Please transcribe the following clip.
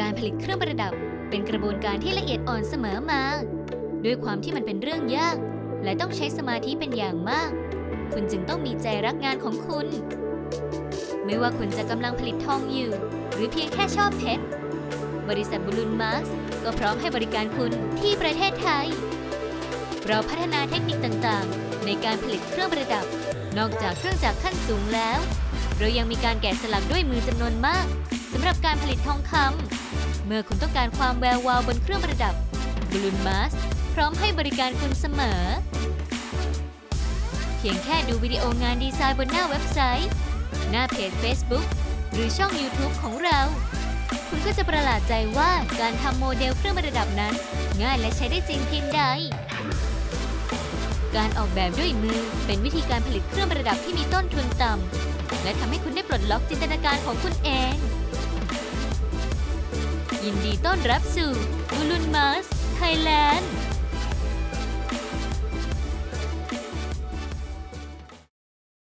การผลิตเครื่องประดับ เป็นกระบวนการที่ละเอียดอ่อนเสมอมา ด้วยความที่มันเป็นเรื่องยาก และต้องใช้สมาธิเป็นอย่างมาก คุณจึงต้องมีใจรักงานของคุณ ไม่ว่าคุณจะกำลังผลิตทองอยู่ หรือเพียงแค่ชอบเพชร บริษัทบุลุนมาร์สก็พร้อมให้บริการคุณที่ประเทศไทย เราพัฒนาเทคนิคต่างๆ ในการผลิตเครื่องประดับ นอกจากเครื่องจักรขั้นสูงแล้ว เรายังมีการแกะสลักด้วยมือจำนวนมาก สำหรับการผลิตทองคำเมื่อคุณต้องการความแวววาวบนเครื่องประดับบลูนมาสพร้อมให้บริการคุณเสมอ เพียงแค่ดูวิดีโองานดีไซน์บนหน้าเว็บไซต์ หน้าเพจ Facebook หรือช่อง YouTube ของเรา คุณก็จะประหลาดใจว่าการทำโมเดลเครื่องประดับนั้น ง่ายและใช้ได้จริงเพียงใดการออกแบบด้วยมือเป็นวิธีการผลิตเครื่องประดับที่มีต้นทุนต่ำและทำให้คุณได้ปลดล็อกจินตนาการของคุณเอง ยินดีต้อนรับสู่บูลุนมาสไทยแลนด